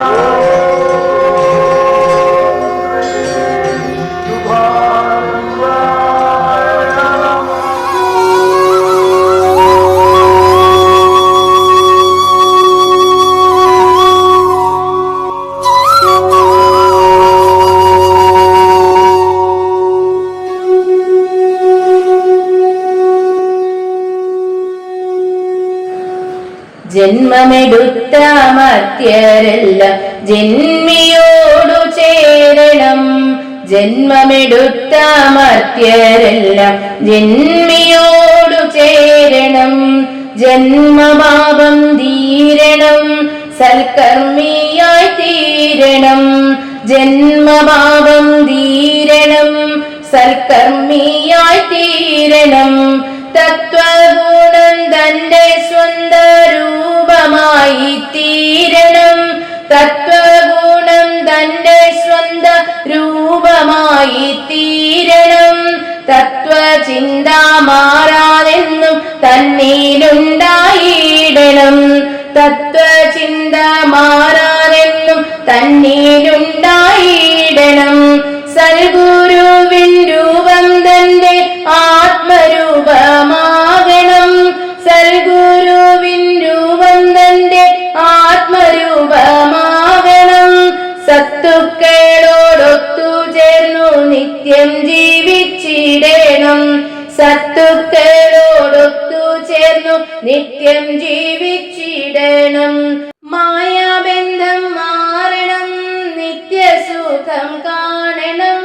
Oh! ജന്മമെടുത്ത മത്യരല്ല ജന്മിയോടു ചേരണം. ജന്മമെടുത്ത മത്യരല്ല ജന്മിയോടു ചേരണം. ജന്മപാപം തീരണം. സൽക്കർമ്മിയായി തീരണം. ജന്മപാപം തീരണം. സൽക്കർമ്മിയായി തീരണം. തത്വഗുണം തന്റെ സ്വന്ത രൂപമായി തീരണം തത്വഗുണം തന്റെ സ്വന്ത രൂപമായി തീരണം തത്വചിന്ത മാറാതെന്നും തന്നീലുണ്ടായിടണം. തത്വചിന്ത മാറാതെന്നും തന്നിലുണ്ടായിടണം. സത്തുക്കളോടൊത്തു ചേർന്നു നിത്യം ജീവിച്ചിടണം. മായാബന്ധം മാറണം നിത്യസുഖം കാണണം.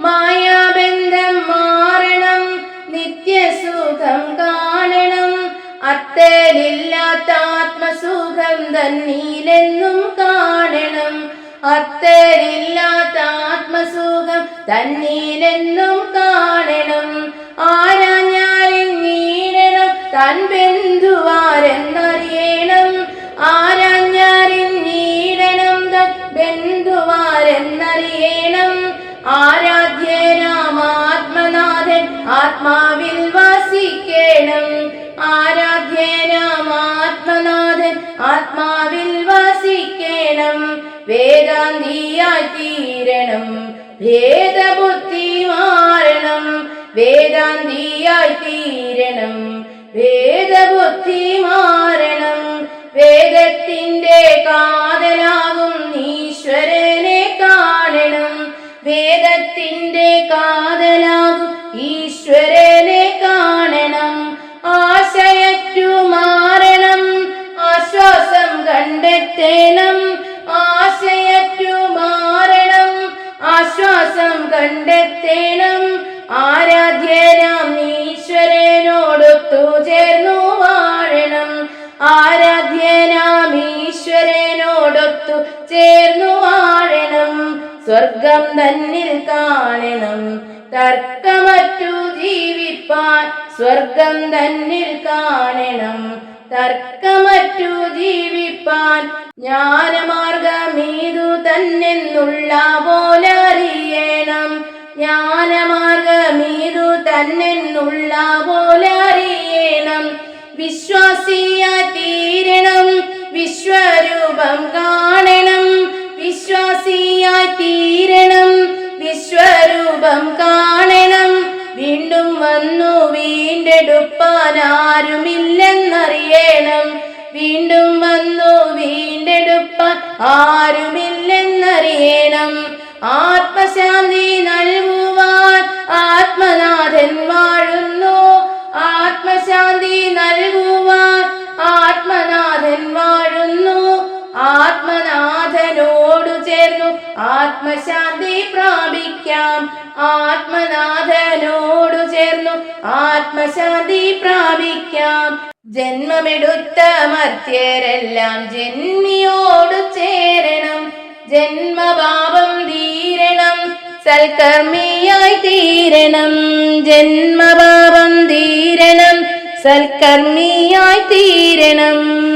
മായാബന്ധം മാറണം നിത്യസുഖം കാണണം. അത്തലില്ലാത്ത ആത്മസുഖം തന്നീലെന്നും കാണണം. അത്തലില്ലാത്ത ആത്മസുഖം തന്നീലെന്നും കാണണം. തൻ ബന്ധുവാരെന്നറിയണം ആരാഞ്ഞറിഞ്ഞീടണം ബന്ധുവാരെന്നറിയണം. ബന്ധുവാരെന്നറിയണം ആരാധ്യനാമാത്മനാഥൻ ആത്മാവിൽ വസിക്കണം. ആരാധ്യനാമാത്മനാഥൻ ആത്മാവിൽ വസിക്കണം. വേദാന്തിയായി തീരണം മാറണം. വേദാന്തിയായി തീരണം വേദബുദ്ധി മാറണം വേദത്തിന്റെ കാതലാകും ഈശ്വരനെ കാണണം. വേദത്തിന്റെ കാതലാകും ഈശ്വരനെ കാണണം. ആശയറ്റു മാറണം ആശ്വാസം കണ്ടെത്തണം. ആശയറ്റു മാറണം ആശ്വാസം കണ്ടെത്തണം. ആരാധ്യനാം വാഴണം ആരാധ്യനാം ഈശ്വരനോടൊത്തു ചേർന്നു വാഴണം. സ്വർഗം തന്നിൽ കാണണം. തർക്കമറ്റു ജീവിപ്പാൻ സ്വർഗം തന്നിൽ കാണണം. തർക്കമറ്റു ജീവിപ്പാൻ ജ്ഞാനമാർഗമീതു തന്നെന്നുള്ള പോലെ വീണ്ടെടുപ്പാൻ ആരുമില്ലെന്നറിയണം വീണ്ടും വന്നു വീണ്ടെടുപ്പാൻ ആരുമില്ലെന്നറിയണം. ആത്മശാന്തി നൽകുവാൻ ആത്മനാഥൻ വാഴുന്നു. ആത്മശാന്തി ആത്മശാന്തി പ്രാപിക്കാം. ആത്മനാഥനോടു ചേർന്നു ആത്മശാന്തി പ്രാപിക്കാം. ജന്മമെടുത്ത മർത്യരെല്ലാം ജന്മിയോടു ചേരണം. ജന്മപാപം തീരണം. സൽക്കർമ്മിയായി തീരണം. ജന്മപാപം തീരണം. സൽക്കർമ്മിയായി തീരണം.